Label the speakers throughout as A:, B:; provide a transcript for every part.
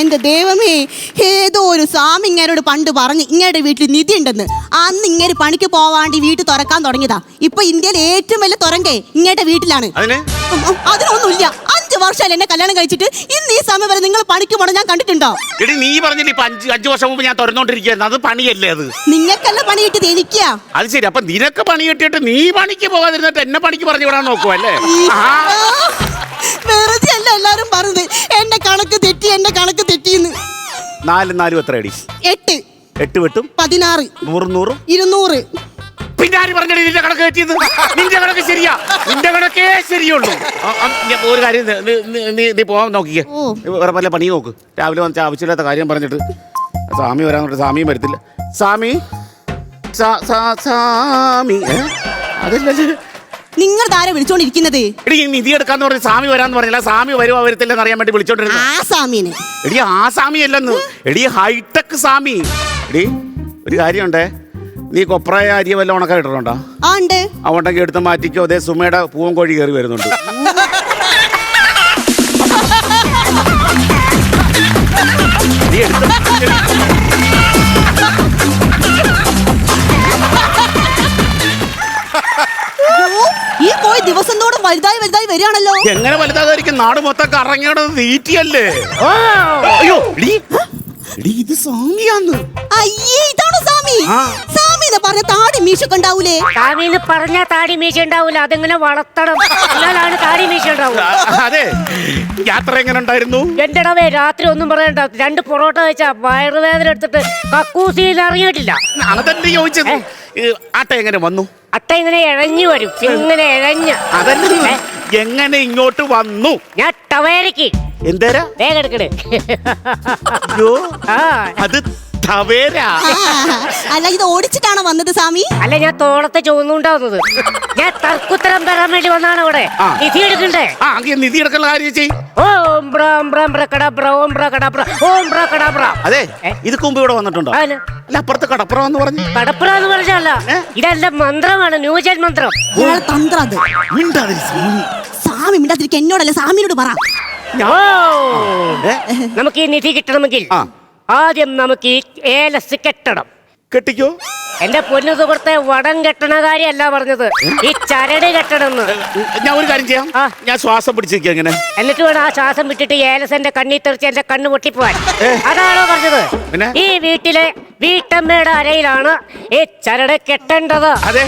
A: എന്റെ ദൈവമേ ഏതോ ഒരു സ്വാമി ഇങ്ങനോട് പണ്ട് പറഞ്ഞ് ഇങ്ങയുടെ വീട്ടിൽ നിധി ഉണ്ടെന്ന് അന്ന് ഇങ്ങനെ പണിക്ക് പോവാണ്ട് വീട്ടിൽ തുറക്കാൻ തുടങ്ങിയതാ. ഇപ്പൊ ഇന്ത്യയിൽ ഏറ്റവും വലിയ തുറങ്കേ ഇങ്ങയുടെ വീട്ടിലാണ്. അതിനൊന്നുമില്ല. അഞ്ചു വർഷം എന്നെ കല്യാണം കഴിച്ചിട്ട്? ഇന്ന് ഈ സമയം വരെ നിങ്ങൾ പണിക്ക് പോണ ഞാൻ കണ്ടിട്ടുണ്ടോ?
B: എടി നീ പറഞ്ഞില്ലേ ഇപ്പൊ അഞ്ച് അഞ്ചു വർഷം മുമ്പ് ഞാൻ തുറന്നോണ്ടിരിക്കുന്നു അത് പണിയല്ലേ അത്?
A: നിങ്ങൾക്കല്ല പണി കിട്ടിയത് എനിക്കാ.
B: അത് ശരി അപ്പൊ നിനക്ക് പണി കിട്ടിയിട്ട് നീ പണിക്ക് പോകാതിരുന്നിട്ട് എന്നെ പണിക്ക് പറഞ്ഞു വിടാൻ നോക്കുവല്ലേ.
A: വെറുതെ എല്ലാരും പറഞ്ഞത് എന്റെ കണക്ക് തെറ്റി എന്റെ കണക്ക് തെറ്റിന്ന്
B: നാല് നാലും എത്ര അടി?
A: എട്ട്.
B: എട്ട് വെട്ടും?
A: പതിനാറ്.
B: നൂറും നൂറും?
A: ഇരുന്നൂറ്.
B: പിന്നെ ആര് പറഞ്ഞടി നിന്റെ കണക്ക് തെറ്റിയത്? നിന്റെ കണക്ക് ശരിയാ. നിന്റെ കണക്കേ ശരിയുള്ളൂ. ആ, ആ, ഞാൻ ഒരു കാര്യം നീ- നീ- നീ- നീ നീ പോവാൻ നോക്കിക്കേ.
A: ഓ.
B: വേറെ പല പണി നോക്ക്. രാവിലെ വന്നിട്ട് ആവശ്യമില്ലാത്ത കാര്യം പറഞ്ഞിട്ട്. സ്വാമി വരാൻ പറഞ്ഞിട്ട് സ്വാമിയും വരത്തില്ല. സ്വാമി സാ- സാ- സ്വാമി ഏ? അതല്ലല്ലേ?
A: നിങ്ങൾ താരെ വിളിച്ചോണ്ടിരിക്കുന്നത്?
B: എടി ഈ നിധി എടുക്കാന്ന് പറഞ്ഞ് സ്വാമി വരാന്ന് പറഞ്ഞില്ല. സ്വാമി വരുവാ വരത്തില്ലെന്ന് അറിയാൻ വേണ്ടി വിളിച്ചോണ്ടിരുന്നു
A: ആ സ്വാമിനെ.
B: എടി ആ സ്വാമി അല്ലെന്ന്. എടി ഹൈടെക് സ്വാമി. എടി ഒരു കാര്യമുണ്ടേ. നീ കൊപ്രായ അരി വല്ല ഉണക്ക ഇട്ടിട്ടുണ്ടോ?
A: ആ ഉണ്ട്.
B: ആ ഉണ്ടെങ്കിൽ എടുത്ത് മാറ്റിക്കോ. അതേ സുമയുടെ പൂവൻ കോഴി കയറി വരുന്നുണ്ട്. നീ എടുത്ത്
A: ഈ കോഴി ദിവസം തോറും വലുതായി വലുതായി വരികയാണല്ലോ.
B: എങ്ങനെ വലുതാതായിരിക്കും നാട് മൊത്തം കറങ്ങണത് തീറ്റിയല്ലേ? അയ്യോ എടി. എടി ഇത് സ്വാമിയാന്ന്.
A: അയ്യേ ഇതാണോ സ്വാമി?
B: ആ.
A: സ്വാമി എന്ന് പറഞ്ഞ താടി മീശൊക്കെ ഉണ്ടാവൂലേ?
C: സ്വാമിന്ന് പറഞ്ഞ താടി മീശ ഉണ്ടാവൂല അതെങ്ങനെ വളർത്തണം. എന്നാലാണ് താടി മീശ ഉണ്ടാവും
B: ആ, അതെ. യാത്ര എങ്ങനെ ഉണ്ടായിരുന്നു?
C: എന്റെ ഇടവേ രാത്രി ഒന്നും പറയണ്ട. രണ്ട് പൊറോട്ട കഴിച്ചാ വയറുവേദന എടുത്തിട്ട് കക്കൂസിയിൽ ഇറങ്ങിയിട്ടില്ല.
B: അതല്ലേ ചോദിച്ചത്. ഈ ആട്ട എങ്ങനെ വന്നു?
C: അട്ട ഇങ്ങനെ ഇഴഞ്ഞു വരും. ഇങ്ങനെ ഇഴഞ്ഞ്.
B: അതല്ലേ എങ്ങനെ ഇങ്ങോട്ട് വന്നു?
C: ഞാൻ ടവേരക്ക്
B: എന്തേരാ?
C: വേഗം
B: എടുക്കണേ
C: ആ.
B: അത് തവേരാ.
A: ആ, അല്ല ഇത് ഓടിച്ചിട്ടാണോ വന്നത് സ്വാമി?
C: അല്ല ഞാൻ തോളത്തെ ചുവന്നുണ്ടാവുന്നത് ഞാൻ തർക്കുത്തരം തരാൻ വേണ്ടി വന്നാണ് ഇവിടെ
B: ആ.
C: നിധി എടുക്കണ്ടേ?
B: ആ നിധി എടുക്കുന്ന കാര്യം ചെയ്
C: ഓം ബ്രാം ബ്രാം ഓം ബ്രക്കടബ്ര
B: അതെ
C: ഏ?
B: ഇത് മുമ്പ് ഇവിടെ വന്നിട്ടുണ്ടോ? അല്ല അപ്പുറത്ത് കടപ്പുറം എന്ന് പറഞ്ഞു.
C: കടപ്പുറ എന്ന് പറഞ്ഞല്ല
B: ഏ?
C: ഇതെല്ലാം മന്ത്രമാണ് ന്യൂജൻ മന്ത്രം.
A: ഇയാളെ തന്ത്രം അത്.
B: മിണ്ടാതിരി സ്വാമി.
A: സ്വാമി മിണ്ടാതിരിക്കും എന്നോടല്ല? സ്വാമിനോട് പറ.
C: ഓ
B: ഏ?
C: നമുക്ക് ഈ നിധി കിട്ടണമെങ്കിൽ
B: ആ.
C: ആദ്യം നമുക്ക് ഈ ഏലസ് കെട്ടണം.
B: കെട്ടിക്കോ?
C: എന്റെ പൊന്നു സുഹൃത്തെ വടം കെട്ടണ കാര്യല്ല പറഞ്ഞത്. ഈ ചരട് കെട്ടണമെന്ന്.
B: ഞാൻ ഒരു കാര്യം ചെയ്യാം.
C: ആ.
B: ഞാൻ ശ്വാസം പിടിച്ചിരിക്കുക ഇങ്ങനെ.
C: എന്നിട്ട് വേണം ആ ശ്വാസം വിട്ടിട്ട് ഏലസന്റെ കണ്ണി തെറിച്ച് എന്റെ കണ്ണ് പൊട്ടിപ്പോവാൻ. അതാണോ പറഞ്ഞത്?
B: പിന്നെ?
C: ഈ വീട്ടിലെ വീട്ടമ്മയുടെ അരയിലാണ് ഈ ചരട് കെട്ടേണ്ടത്.
B: അതെ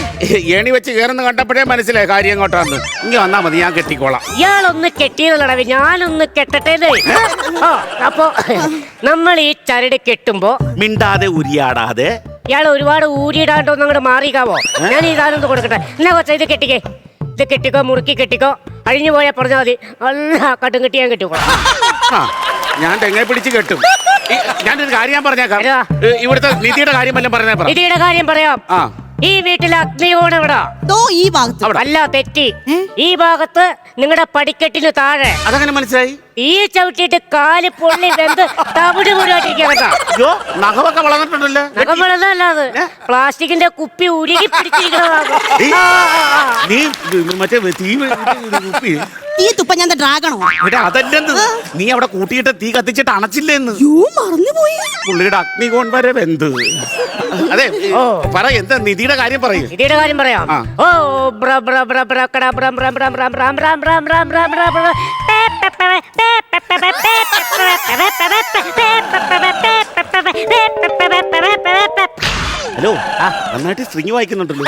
B: ഏണി വെച്ച് കയറുന്ന കണ്ടപ്പോഴേ മനസ്സിലായി കാര്യം എങ്ങോട്ടാന്ന് ഇങ്ങനെ വന്നാ മതി ഞാൻ കെട്ടിക്കോളാം.
C: ഇയാളൊന്ന് കെട്ടിയതല്ലടവി ഞാനൊന്ന് കെട്ടട്ടെ ആ അപ്പോ നമ്മൾ ഈ ചരട് കെട്ടുമ്പോ
B: മിണ്ടാതെ ഉരിയാടാതെ
C: ഇയാൾ ഒരുപാട് ഊരിയിടാണ്ടൊന്നും അങ്ങോട്ട് മാറിക്കാവോ? ഞാൻ ഈ സാധനം കൊടുക്കട്ടെ. എന്നാ കൊച്ചാ ഇത് കെട്ടിക്കേ. ഇത് കെട്ടിക്കോ മുറുക്കി കെട്ടിക്കോ. അഴിഞ്ഞു പോയാൽ പറഞ്ഞാൽ മതി. നല്ല കട്ടും കെട്ടി കെട്ടിക്കോ കെട്ടിക്കോളാം.
B: ഞാൻ തെങ്ങെ പിടിച്ച് കെട്ടും. ഞാൻ ഞാനൊരു കാര്യം ഞാൻ പറഞ്ഞേക്കാം ഇവിടുത്തെ നിധിയുടെ കാര്യം വല്ലതും പറഞ്ഞേ പറ.
C: ഇതിയുടെ കാര്യം പറയാം.
B: ആ.
C: ഈ വീട്ടിലെ അഗ്നികോണം എവിടാ?
A: ദോ ഈ ഭാഗത്ത്.
C: അല്ല തെറ്റി. ഈ ഭാഗത്ത് നിങ്ങളുടെ പടിക്കെട്ടിന് താഴെ.
B: അതങ്ങനെ മനസ്സിലായി?
C: ഈ ചവിട്ടിട്ട് കാൽ പൊള്ളി വെന്ത് തവിട് മുഴുവായിട്ടിരിക്കുക കേട്ടോ.
B: അയ്യോ നഖമൊക്കെ വളർന്നിട്ടുണ്ടല്ലോ?
C: നഖം വെള്ളതല്ലാതെ പ്ലാസ്റ്റിക്കിന്റെ കുപ്പി ഉരുകി പിടിച്ചിരിക്കുന്നതാണ്.
B: നീ ഇത് മറ്റേ തീ കുപ്പി.
A: ഈ തുപ്പ ഞാൻ ഡ്രാഗണോ
B: ഇവിടെ അതല്ലെന്ന് നീ അവിടെ കൂട്ടിയിട്ട് തീ കത്തിച്ചിട്ട് അണച്ചില്ലെന്ന്
A: യൂ മറന്നുപോയി
B: പുള്ളിയുടെ അഗ്നികോൺ വരെ വെന്ത് അതെ പറ എന്താ നിധിയുടെ കാര്യം പറയും
C: നിധിയുടെ കാര്യം പറയാം ഓ ബ്ര ബ്ര ബ്ര ബ്ര കട.
B: ഹലോ നന്നായിട്ട് സ്ട്രിങ് വായിക്കുന്നുണ്ടല്ലോ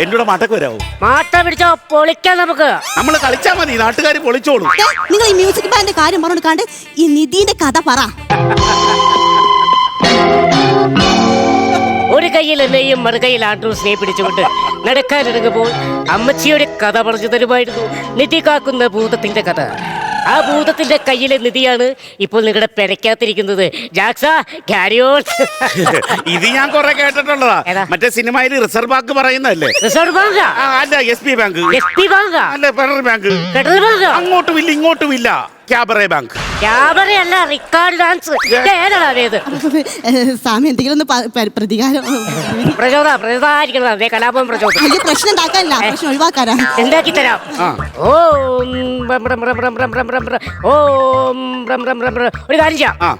B: എന്നോട് മാട്ടക്ക് വരാവോ?
C: മാട്ട പിടിച്ചോ പൊളിക്കാം നമുക്ക്.
B: നമ്മൾ കളിച്ചാ മതി നാട്ടുകാർ പൊളിച്ചോളൂ.
A: ദേ, നിങ്ങൾ ഈ മ്യൂസിക് ബാൻഡിന്റെ കാര്യം പറഞ്ഞെടുക്കാണ്ട് ഈ നിധിന്റെ കഥ പറ.
C: ഒരു കയ്യിൽ എന്നെയും മറുകയിൽ ആൻഡ്രൂസിനെ പിടിച്ചുകൊണ്ട് നടക്കാനിറങ്ങുമ്പോൾ അമ്മച്ചിയുടെ കഥ പറഞ്ഞു തരുമായിരുന്നു. നിധി കാക്കുന്ന ഭൂതത്തിന്റെ കഥ. ആ ഭൂതത്തിന്റെ കയ്യിലെ നിധിയാണ് ഇപ്പോൾ നിങ്ങളുടെ പെരക്കാത്തിരിക്കുന്നത് ജാക്സ ക്യാരിയോൺ
B: ഇത് ഞാൻ കുറെ കേട്ടിട്ടുള്ളതാ.
C: ഏതാ?
B: മറ്റേ സിനിമയിൽ റിസർവ് ബാങ്ക് പറയുന്നല്ലേ
C: റിസർവ് ബാങ്കാ?
B: ആ, അല്ല S P bank.
C: S P Banka?
B: അല്ല ഫെഡറൽ ബാങ്ക്.
C: ഫെഡറൽ ബാങ്ക?
B: അങ്ങോട്ടും ഇല്ല ഇങ്ങോട്ടും ഇല്ല ക്യാബറേ ബാങ്ക്
C: ക്യാമറ അല്ല റിക്കാർഡ് ഡാൻസ് ഏതാടാ ഇത്?
A: സ്വാമി എന്തെങ്കിലും ഒന്ന് പ- പ- പ്രതികാരം
C: പ്രചോദ പ്രചോദായിരിക്കണം അതേ കലാപം പ്രചോദനം.
A: വലിയ പ്രശ്നം ഉണ്ടാക്കാനില്ല പ്രശ്നം ഒഴിവാക്കാനാ.
C: എന്താക്കി തരാം?
B: ആ.
C: ഓം ബ്രം ബ്രം ബ്രം ബ്രം ബ്രം ബ്രം ബ്രം. ബ്രം. ഓം ബ്രം ബ്രം ബ്രം ബ്രം. ഒരു കാര്യം ചെയ്യാം.
B: ആ.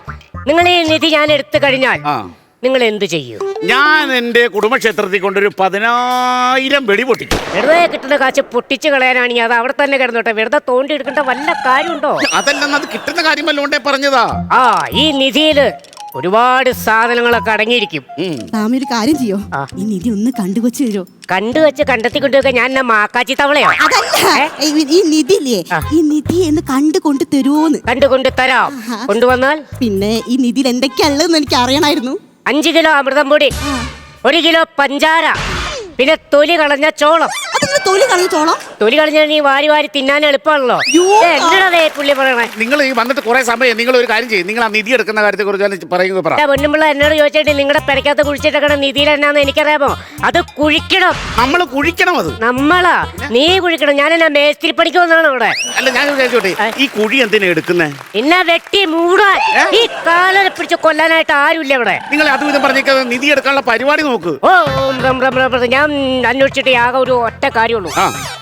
C: നിങ്ങൾ ഈ നിധി ഞാൻ എടുത്തു കഴിഞ്ഞാൽ
B: ആ.
C: നിങ്ങൾ എന്ത് ചെയ്യും
B: ഞാൻ എന്റെ കുടുംബക്ഷേത്രത്തിൽ കൊണ്ടൊരു പതിനായിരം വെടി പൊട്ടിക്കും
C: വെറുതെ കിട്ടുന്ന കാശ് പൊട്ടിച്ച് കളയാനാണ് അത് അവിടെ തന്നെ കിടന്നോട്ടെ. വെറുതെ തോണ്ടി എടുക്കേണ്ട വല്ല കാര്യമുണ്ടോ?
B: അതല്ലെന്ന് അത് കിട്ടുന്ന കാര്യമല്ല കൊണ്ടേ പറഞ്ഞതാ.
C: ആ ഈ നിധിയിൽ ഒരുപാട് സാധനങ്ങളൊക്കെ അടങ്ങിയിരിക്കും.
B: ഉം.
A: സ്വാമി ഒരു കാര്യം ചെയ്യോ?
C: ആ.
A: ഈ നിധി ഒന്ന് കണ്ടുവച്ച് തരോ
C: കണ്ടു വെച്ച് കണ്ടെത്തി കൊണ്ടുവെക്കാൻ ഞാൻ എന്നാ മാക്കാച്ചി തവളയോ?
A: അതല്ല. ഈ- ഈ നിധി ഇല്ലേ
C: ആ.
A: ഈ നിധി എന്ന് കണ്ടു കൊണ്ട് തരുമോന്ന്
C: കണ്ടു കൊണ്ട് തരാം കൊണ്ടുവന്നാൽ?
A: പിന്നെ ഈ നിധിയിൽ എന്തൊക്കെയാ ഉള്ളതെന്ന് എനിക്ക് അറിയണമായിരുന്നു.
C: അഞ്ച് കിലോ അമൃതം പൊടി ഒരു കിലോ പഞ്ചാര പിന്നെ തൊലി കളഞ്ഞ ചോളം.
A: അതിങ്ങനെ തൊലി കളഞ്ഞോളാം
C: തൊലി കളഞ്ഞ നീ വാരി വാരി തിന്നാൻ എളുപ്പമാണല്ലോ.
A: യ്യോ.
C: എന്നടേ പുള്ളി പറയണേ?
B: നിങ്ങൾ ഈ വന്നിട്ട് കുറെ സമയം നിങ്ങൾ ഒരു കാര്യം ചെയ്യും. നിങ്ങൾ ആ നിധി എടുക്കുന്ന കാര്യത്തെ കുറിച്ച് പറയുക പറ.
C: പൊന്നുമ്പിള്ള എന്നോട് ചോദിച്ചിട്ട് നിങ്ങളുടെ പെരക്കകത്ത് കുഴിച്ചിട്ടേക്കണ നിധിയിൽ എന്നാന്ന് എനിക്കറിയാമോ? അത് കുഴിക്കണം.
B: നമ്മൾ കുഴിക്കണം അത്.
C: നമ്മളാ. നീ കുഴിക്കണം. ഞാൻ എന്നാ മേസ്തിരി പണിക്ക് വന്നാണ് ഇവിടെ
B: അല്ല ഞാൻ ചോട്ടെ ഈ കുഴി എന്തിനാ എടുക്കുന്നേ?
C: എന്നാ വെട്ടി മൂടാൻ. ഈ കാലനെ പിടിച്ച് കൊല്ലാനായിട്ട് ആരുമില്ല ഇവിടെ
B: നിങ്ങൾ അതും ഇതും നിധി എടുക്കാനുള്ള പരിപാടി നോക്ക്.
C: ഓ ഓം റം റം റം റം. ഞാൻ അന്വേഷിച്ചിട്ട് ആകെ ഒരു ഒറ്റ കാര്യമുള്ളൂ.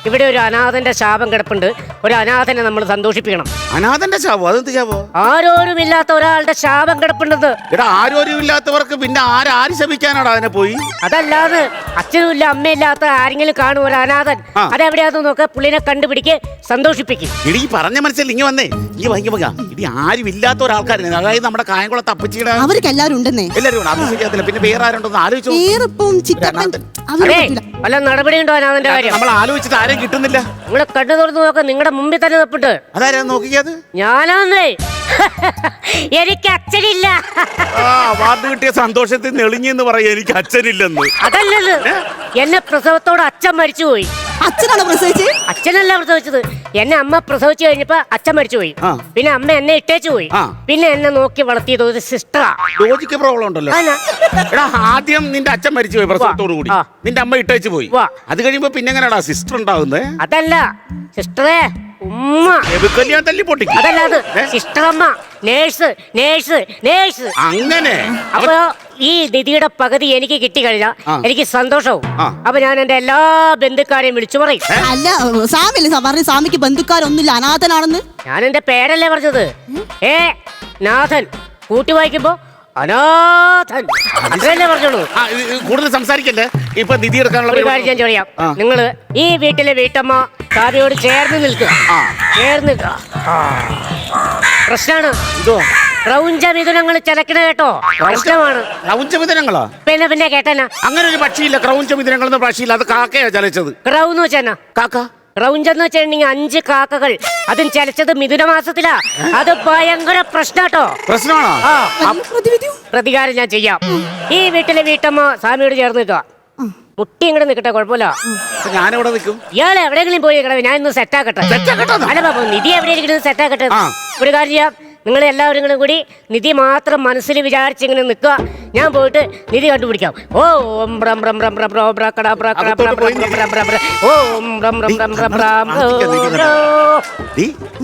C: ഇവിടെ ഒരു അനാഥന്റെ ശാപം കിടപ്പുണ്ട്. ഒരു അനാഥനെ നമ്മൾ സന്തോഷിപ്പിക്കണം.
B: അനാഥന്റെ ശാപം? അതെന്ത് ആരോരും
C: ആരോരുമില്ലാത്ത ഒരാളുടെ ശാപം കിടപ്പുണ്ടെന്ന്.
B: എടാ ഇല്ലാത്തവർക്ക് പിന്നെ ആരാര് ശമിക്കാനാടാ അതിനെ പോയി?
C: അതല്ലാതെ അച്ഛനുമില്ല അമ്മയില്ലാത്ത ആരെങ്കിലും കാണും ഒരു അനാഥൻ. അതെവിടെയാന്ന് നോക്ക പുള്ളിനെ കണ്ടുപിടിക്ക് സന്തോഷിപ്പിക്കും.
B: ഇടി പറഞ്ഞ മനസ്സിൽ ഇങ്ങ വന്നേ. ഈ വാങ്ങി പോകാം ഇടി ആരും ഇല്ലാത്ത ഒരാൾക്കാരെ അതായത് നമ്മുടെ കായംകുളത്ത് അപ്പച്ചിയുടെ
A: അവർക്ക് എല്ലാവരും ഉണ്ടെന്നേ.
B: എല്ലാവരും ഉണ്ട്? അത് ശരിയാത്തില്ല പിന്നെ വേറെ ആരുണ്ടെന്ന് ആലോചിച്ചു
A: വേറിപ്പം ചിറ്റപ്പൻ
B: അനാഥൻ.
C: അവർ
A: പറ്റൂല
C: നടപടി ഉണ്ടോ അതിന്റെ കാര്യം?
B: നമ്മൾ ആലോചിച്ചിട്ട് ആരെയും കിട്ടുന്നില്ല.
C: നിങ്ങൾ കണ്ണു തുറന്ന് നോക്ക നിങ്ങളുടെ മുമ്പിൽ തന്നെ തപ്പിട്ട്
B: അതാരാ നോക്കിയത്
C: ഞാനാന്നേ. എനിക്ക് അച്ഛനില്ല.
B: അവാർഡ് കിട്ടിയ സന്തോഷത്തിൽ നെളിഞ്ഞെന്ന് പറയാ എനിക്ക് അച്ഛനില്ലെന്ന്.
C: അതല്ലത് എന്നെ പ്രസവത്തോട് അച്ഛൻ മരിച്ചുപോയി.
A: അച്ഛനാണ് പ്രസവിച്ച്
C: അച്ഛനല്ല പ്രസവിച്ചത്. എന്നെ അമ്മ പ്രസവിച്ചു കഴിഞ്ഞപ്പോ അച്ഛൻ മരിച്ചുപോയി
B: ആ.
C: പിന്നെ അമ്മ എന്നെ ഇട്ടേച്ചു പോയി.
B: ആ.
C: പിന്നെ എന്നെ നോക്കി വളർത്തിയത് ഒരു സിസ്റ്ററാ
B: ലോജിക്ക് പ്രോബ്ലം ഉണ്ടല്ലോ. എടാ ആദ്യം നിന്റെ അച്ഛൻ മരിച്ചു പോയി പ്രസവത്തോടു കൂടി. നിന്റെ അമ്മ ഇട്ടേച്ച് പോയി.
C: വാ.
B: അത് കഴിയുമ്പോ പിന്നെ എങ്ങനെയാടാ സിസ്റ്റർ ഉണ്ടാവുന്നത്
C: അതല്ല സിസ്റ്ററെ ഉമ്മ.
B: കല്യാണം തല്ലി പൊട്ടിക്കും?
C: അതല്ല അത്. സിസ്റ്ററമ്മ നേഴ്സ് നേഴ്സ് നേഴ്സ്.
B: അങ്ങനെ?
C: അപ്പൊ ഈ നിധിയുടെ പകുതി എനിക്ക് കിട്ടി
B: കഴിഞ്ഞ
C: എനിക്ക് സന്തോഷവും. അപ്പൊ ഞാൻ എന്റെ എല്ലാ ബന്ധുക്കാരെയും വിളിച്ചു പറയും.
A: അല്ല സ്വാമിയല്ലേ പറഞ്ഞു സ്വാമിക്ക് ബന്ധുക്കാരൊന്നുമില്ല അനാഥനാണെന്ന്?
C: ഞാൻ എന്റെ പേരല്ലേ പറഞ്ഞത്. ഏ നാഥൻ. കൂട്ടി വായിക്കുമ്പോ അനാഥൻ. പറഞ്ഞോളൂ.
B: കൂടുതൽ സംസാരിക്കല്ലേ? ഇപ്പൊ നിധി എടുക്കാനുള്ള
C: ഒരു കാര്യം ഞാൻ പറയാം നിങ്ങൾ ഈ വീട്ടിലെ വീട്ടമ്മ കാവ്യോട് ചേർന്ന് നിൽക്കുക.
B: ആ.
C: ചേർന്ന് നിൽക്കുക. പ്രശ്നമാണ്
B: ഇതോ
C: ക്രൗഞ്ചമിഥുനങ്ങൾ ചിലക്കണ കേട്ടോ. പ്രശ്നമാണ്. പിന്നെ പിന്നെ കേട്ടനാ.
B: അങ്ങനെ ഒരു പക്ഷിയില്ല. ക്രൗഞ്ചമിഥുനങ്ങൾ എന്ന പക്ഷിയില്ല. അത് കാക്കയാ ചലച്ചത്.
C: ക്രൗ എന്ന് വെച്ചാ
B: കാക്ക?
C: റൗഞ്ചെന്ന് വെച്ചിട്ടുണ്ടെങ്കിൽ അഞ്ച് കാക്കകൾ. അതും ചലച്ചത് മിഥുന മാസത്തിലാ അത് ഭയങ്കര പ്രശ്നാട്ടോ.
B: പ്രശ്നമാണോ?
C: പ്രതികാരം ഞാൻ ചെയ്യാം. ഈ വീട്ടിലെ വീട്ടമ്മ സ്വാമിയോട് ചേർന്ന് നിൽക്കുക. മുട്ടി ഇങ്ങോട്ട് നിൽക്കട്ടെ കുഴപ്പമില്ല.
B: ഞാനിവിടെ നിൽക്കും?
C: ഇയാൾ എവിടെയെങ്കിലും പോയി നിൽക്കണേ ഞാൻ ഇന്ന് സെറ്റാക്കട്ടെ
B: സെറ്റാക്കട്ടെ
C: അല്ല ബാബു നിധി എവിടെയെങ്കിലും സെറ്റ്
B: ആക്കട്ടെ.
C: ഒരു കാര്യം ചെയ്യാം. നിങ്ങൾ എല്ലാവരും കൂടെ നിധി മാത്രം മനസ്സിൽ വിചാരിച്ച് ഇങ്ങനെ നിൽക്കുക. ഞാൻ പോയിട്ട് നിധി കണ്ടുപിടിക്കാം. ഓ ഓം ബ്രം ബ്രം ബ്രം ബ്രം ബ്രോ ബ്ര കട ബ്ര ബ്രം ബ്രം ബ്രം ബ്ര. ഓം ബ്രം ബ്രം ബ്രം ബ്രം ബ്രം.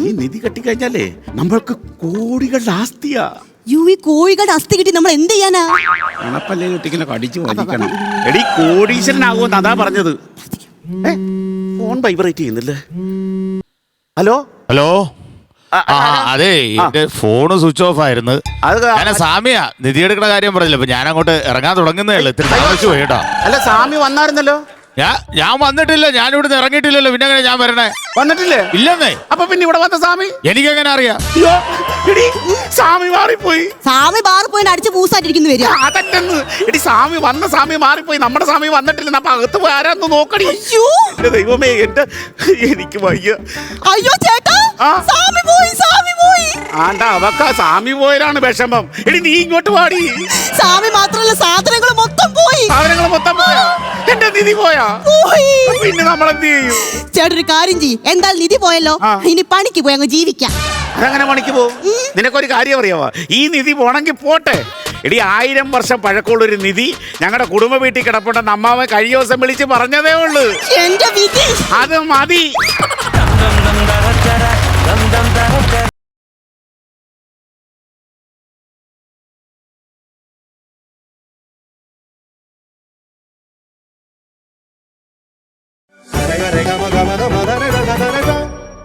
B: ഈ നിധി കെട്ടിക്കഴിഞ്ഞാലേ നമ്മൾക്ക് കോടികളുടെ ആസ്തിയാ.
A: യു ഈ കോഴികളുടെ അസ്ഥി കിട്ടി നമ്മൾ എന്ത് ചെയ്യാനാ?
B: അണപ്പല്ലേ കെട്ടിങ്ങനെ കടിച്ചു വലിക്കണം. എടി കോടീശ്വരനാകുമെന്ന് അതാ പറഞ്ഞത്. ഏ, ഫോൺ വൈബ്രേറ്റ് ചെയ്യുന്നില്ലേ? ഹലോ?
D: ഹലോ?
B: ആ,
D: ആ അതെ എന്റെ ഫോണ് സ്വിച്ച് ഓഫ് ആയിരുന്നു.
B: അത്
D: ഞാൻ സാമിയാ നിധി എടുക്കുന്ന കാര്യം പറഞ്ഞില്ല അപ്പൊ ഞാൻ അങ്ങോട്ട് ഇറങ്ങാൻ തുടങ്ങുന്നേ ഉള്ളു. ഇത്തിരി താമസിച്ചു പോയി കേട്ടോ.
B: അല്ല സാമി വന്നായിരുന്നല്ലോ?
D: ഞാൻ ഞാൻ വന്നിട്ടില്ല ഞാൻ ഇവിടുന്ന് ഇറങ്ങിയിട്ടില്ലല്ലോ പിന്നെ എങ്ങനെ ഞാൻ വരണേ?
B: വന്നിട്ടില്ലേ?
D: ഇല്ലെന്നേ.
B: അപ്പൊ പിന്നെ ഇവിടെ വന്ന സ്വാമി
D: എനിക്കെങ്ങനെ അറിയാം?
B: അയ്യോ. എടി സ്വാമി മാറിപ്പോയി.
A: സ്വാമി ബാറ് പോയി അടിച്ച് പൂസായിട്ടിരിക്കുന്നു വരിക.
B: അതല്ലെന്ന്. എടി സ്വാമി വന്ന സ്വാമി മാറിപ്പോയി. നമ്മുടെ സ്വാമി വന്നിട്ടില്ല അപ്പൊ അകത്ത് പോയി ആരാന്ന് നോക്കടി.
A: അയ്യോ.
B: എന്റെ ദൈവമേ എന്റെ എനിക്ക് വയ്യ.
A: അയ്യോ ചേട്ടാ.
B: ആ.
A: സ്വാമി പോയി സ്വാമി പോയി.
B: ആണ്ട അവക്ക സ്വാമി പോയതാണ് വിഷമം. എടി നീ ഇങ്ങോട്ട് പാടി
A: സ്വാമി മാത്രമല്ല സാധനങ്ങൾ മൊത്തം പോയി.
B: സാധനങ്ങൾ മൊത്തം പോയാ. എന്റെ നിധി പോയാ.
A: പോയി.
B: പിന്നെ നമ്മൾ എന്ത് ചെയ്യും?
A: ചേട്ടൊരു കാര്യം ചെയ്യും. എന്തായാലും നിധി പോയല്ലോ.
B: ആ.
A: ഇനി പണിക്ക് പോയി അങ്ങ് ജീവിക്കാം.
B: അതങ്ങനെ പണിക്ക് പോകും നിനക്കൊരു കാര്യം അറിയാവോ ഈ നിധി പോണെങ്കിൽ പോട്ടെ. എടി ആയിരം വർഷം പഴക്കമുള്ള ഒരു നിധി ഞങ്ങളുടെ കുടുംബ വീട്ടിൽ കിടപ്പുണ്ടെന്ന് അമ്മാവൻ കഴിഞ്ഞ ദിവസം വിളിച്ച് പറഞ്ഞതേ ഉള്ളൂ.
A: എന്റെ വിധി.
B: അത് മതി.